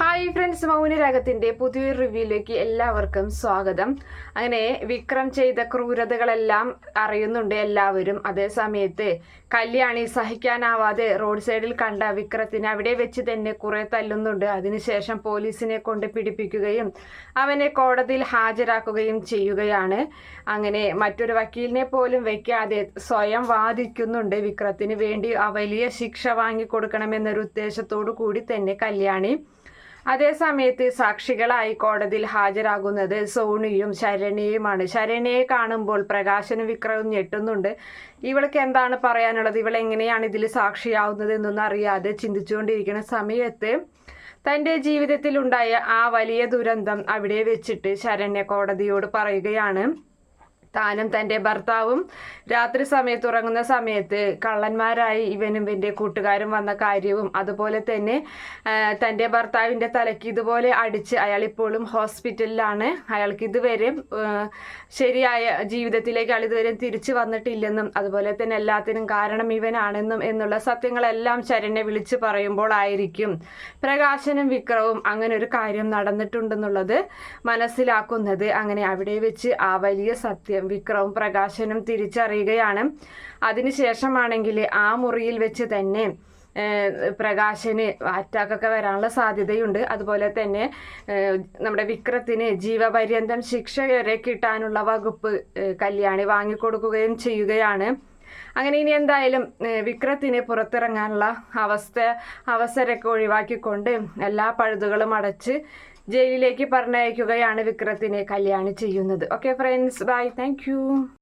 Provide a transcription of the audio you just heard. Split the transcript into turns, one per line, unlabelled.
Hi friends മൗനരാഗത്തിന്റെ പുതിയൊരു റിവ്യൂയിലേക്ക് എല്ലാവർക്കും സ്വാഗതം. അങ്ങനെ വിക്രം ചെയ്ത ക്രൂരതകളെല്ലാം അറിയുന്നുണ്ട് എല്ലാവരും. അതേ സമയത്ത് കല്യാണി സഹിക്കാനാവാതെ റോഡ് സൈഡിൽ കണ്ട വിക്രത്തിന് അവിടെ വെച്ച് തന്നെ കുറെ തല്ലുന്നുണ്ട്. അതിനുശേഷം പോലീസിനെ കൊണ്ട് പിടിപ്പിക്കുകയും അവനെ കോടതിയിൽ ഹാജരാക്കുകയും ചെയ്യുകയാണ്. അങ്ങനെ മറ്റൊരു വക്കീലിനെ പോലും വെക്കാതെ സ്വയം വാദിക്കുന്നുണ്ട് വിക്രത്തിന് വേണ്ടി വലിയ ശിക്ഷ വാങ്ങിക്കൊടുക്കണമെന്നൊരു ഉദ്ദേശത്തോടു കൂടി തന്നെ കല്യാണി. അതേസമയത്ത് സാക്ഷികളായി കോടതിയിൽ ഹാജരാകുന്നത് സോണിയും ശരണ്യയുമാണ്. ശരണ്യയെ കാണുമ്പോൾ പ്രകാശനും വിക്രവും ഞെട്ടുന്നുണ്ട്. ഇവൾക്ക് എന്താണ് പറയാനുള്ളത്? ഇവൾ എങ്ങനെയാണ് ഇതിൽ സാക്ഷിയാവുന്നത് എന്നൊന്നും അറിയാതെ ചിന്തിച്ചുകൊണ്ടിരിക്കുന്ന സമയത്ത് തന്റെ ജീവിതത്തിലുണ്ടായ ആ വലിയ ദുരന്തം അവിടെ വെച്ചിട്ട് ശരണ്യ കോടതിയോട് പറയുകയാണ്. താനും തന്റെ ഭർത്താവും രാത്രി സമയത്ത് ഉറങ്ങുന്ന സമയത്ത് കള്ളന്മാരായി ഇവനും ഇവന്റെ കൂട്ടുകാരും വന്ന കാര്യവും അതുപോലെ തന്നെ തന്റെ ഭർത്താവിന്റെ തലയ്ക്ക് ഇതുപോലെ അടിച്ച് അയാൾ ഇപ്പോഴും ഹോസ്പിറ്റലിലാണ്. അയാൾക്ക് ഇതുവരെ ശരിയായ ജീവിതത്തിലേക്ക് അയാൾ ഇതുവരെ തിരിച്ചു വന്നിട്ടില്ലെന്നും അതുപോലെ തന്നെ എല്ലാത്തിനും കാരണം ഇവനാണെന്നും എന്നുള്ള സത്യങ്ങളെല്ലാം ശരണ്യെ വിളിച്ചു പറയുമ്പോൾ ആയിരിക്കും പ്രകാശനും വിക്രവും അങ്ങനെ ഒരു കാര്യം നടന്നിട്ടുണ്ടെന്നുള്ളത് മനസ്സിലാക്കുന്നത്. അങ്ങനെ അവിടെ വെച്ച് ആ വലിയ സത്യം വിക്രവും പ്രകാശനും തിരിച്ചറിയുകയാണ്. അതിനുശേഷമാണെങ്കിൽ ആ മുറിയിൽ വെച്ച് തന്നെ പ്രകാശന് അറ്റാക്കൊക്കെ വരാനുള്ള സാധ്യതയുണ്ട്. അതുപോലെ തന്നെ നമ്മുടെ വിക്രത്തിന് ജീവപര്യന്തം ശിക്ഷ വരെ കിട്ടാനുള്ള വകുപ്പ് കല്യാണി വാങ്ങിക്കൊടുക്കുകയും ചെയ്യുകയാണ്. അങ്ങനെ ഇനി എന്തായാലും വിക്രത്തിന് പുറത്തിറങ്ങാനുള്ള അവസ്ഥ അവസരമൊക്കെ ഒഴിവാക്കിക്കൊണ്ട് എല്ലാ പഴുതുകളും അടച്ച് ജയിലിലേക്ക് പറഞ്ഞയക്കുകയാണ് വിക്രത്തിനെ കല്യാണം ചെയ്യുന്നത്. Okay friends bye thank